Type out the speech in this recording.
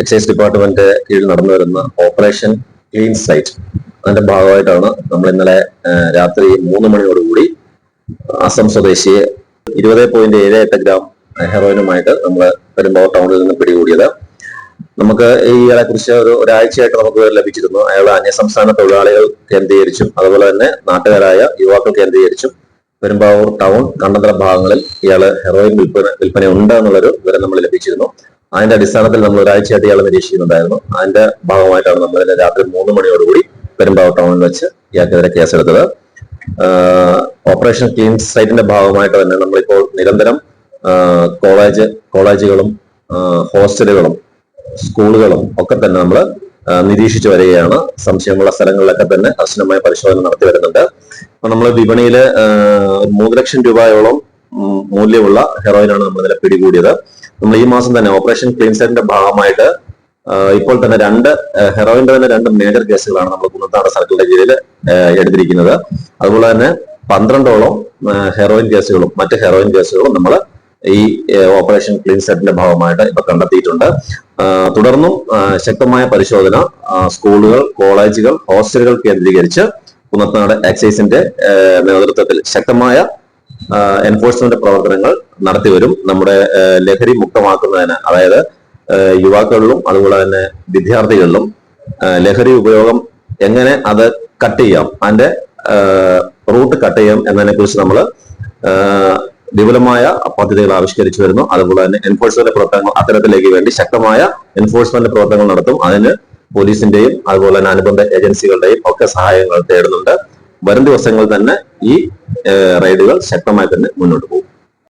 Excise department കീഴിൽ നടന്നു വരുന്ന ഓപ്പറേഷൻ ക്ലീൻ സൈറ്റ് അതിന്റെ ഭാഗമായിട്ടാണ് നമ്മൾ ഇന്നലെ രാത്രി മൂന്ന് മണിയോടുകൂടി അസം സ്വദേശിയെ ഇരുപത് പോയിന്റ് ഏഴ് എട്ട് ഗ്രാം ഹെറോയിനുമായിട്ട് നമ്മൾ പെരുമ്പാവൂർ ടൗണിൽ നിന്ന് പിടികൂടിയത്. നമുക്ക് ഇയാളെ കുറിച്ച് ഒരു ഒരാഴ്ചയായിട്ട് നമുക്ക് ലഭിച്ചിരുന്നു. അയാൾ അന്യസംസ്ഥാന തൊഴിലാളികൾ കേന്ദ്രീകരിച്ചും അതുപോലെ തന്നെ നാട്ടുകാരായ യുവാക്കൾ കേന്ദ്രീകരിച്ചും പെരുമ്പാവൂർ ടൗൺ കണ്ടന്തര ഭാഗങ്ങളിൽ ഇയാൾ ഹെറോയിൻ വിൽപ്പന വിൽപ്പന ഉണ്ട് എന്നുള്ളൊരു വിവരം നമ്മൾ ലഭിച്ചിരുന്നു. അതിന്റെ അടിസ്ഥാനത്തിൽ നമ്മൾ ഒരാഴ്ചയായിട്ട് ഇയാളെ നിരീക്ഷിക്കുന്നുണ്ടായിരുന്നു. അതിന്റെ ഭാഗമായിട്ടാണ് നമ്മൾ ഇന്നലെ രാത്രി മൂന്ന് മണിയോടുകൂടി പെരുമ്പാവ ടൗണിൽ വെച്ച് ഇയാൾക്കെതിരെ കേസെടുത്തത് ഓപ്പറേഷൻ ക്ലീൻ സൈറ്റിന്റെ ഭാഗമായിട്ട് തന്നെ നമ്മളിപ്പോൾ നിരന്തരം കോളേജ് കോളേജുകളും ഹോസ്റ്റലുകളും സ്കൂളുകളും ഒക്കെ തന്നെ നമ്മൾ നിരീക്ഷിച്ചു വരികയാണ്. സംശയമുള്ള സ്ഥലങ്ങളിലൊക്കെ തന്നെ കർശനമായ പരിശോധന നടത്തി വരുന്നുണ്ട്. അപ്പൊ നമ്മൾ വിപണിയിൽ മൂന്ന് ലക്ഷം രൂപയോളം മൂല്യമുള്ള ഹെറോയിനാണ് നമ്മൾ ഇന്നലെ പിടികൂടിയത്. നമ്മൾ ഈ മാസം തന്നെ ഓപ്പറേഷൻ ക്ലീൻസറിന്റെ ഭാഗമായിട്ട് ഇപ്പോൾ തന്നെ രണ്ട് ഹെറോയിന്റെ തന്നെ രണ്ട് മേജർ കേസുകളാണ് നമ്മൾ കുന്നത്താട് സർക്കിളിന്റെ കീഴിൽ എടുത്തിരിക്കുന്നത്. അതുപോലെ തന്നെ പന്ത്രണ്ടോളം ഹെറോയിൻ കേസുകളും മറ്റ് ഹെറോയിൻ കേസുകളും നമ്മൾ ഈ ഓപ്പറേഷൻ ക്ലീൻ സെറ്റിന്റെ ഭാഗമായിട്ട് ഇപ്പൊ കണ്ടെത്തിയിട്ടുണ്ട്. തുടർന്നും ശക്തമായ പരിശോധന സ്കൂളുകൾ കോളേജുകൾ ഹോസ്റ്റലുകൾ കേന്ദ്രീകരിച്ച് കുന്നത്താട് എക്സൈസിന്റെ നേതൃത്വത്തിൽ ശക്തമായ എൻഫോഴ്സ്മെന്റ് പ്രവർത്തനങ്ങൾ നടത്തിവരും നമ്മുടെ ലഹരി മുക്തമാക്കുന്നതിന്. അതായത് യുവാക്കളിലും അതുപോലെ തന്നെ വിദ്യാർത്ഥികളിലും ലഹരി ഉപയോഗം എങ്ങനെ അത് കട്ട് ചെയ്യാം? അതിന്റെ റൂട്ട് കട്ട് ചെയ്യാം എന്നതിനെ കുറിച്ച് നമ്മൾ വിപുലമായ പദ്ധതികൾ ആവിഷ്കരിച്ചു വരുന്നു. അതുപോലെ തന്നെ എൻഫോഴ്സ്മെന്റ് പ്രവർത്തനങ്ങൾ അത്തരത്തിലേക്ക് വേണ്ടി ശക്തമായ എൻഫോഴ്സ്മെന്റ് പ്രവർത്തനങ്ങൾ നടത്തും. അതിന് പോലീസിന്റെയും അതുപോലെ തന്നെ അനുബന്ധ ഏജൻസികളുടെയും ഒക്കെ സഹായങ്ങൾ തേടുന്നുണ്ട്. വരും ദിവസങ്ങളിൽ തന്നെ ഈ ഏഹ്, റെയ്ഡുകൾ ശക്തമായി തന്നെ മുന്നോട്ട് പോകും.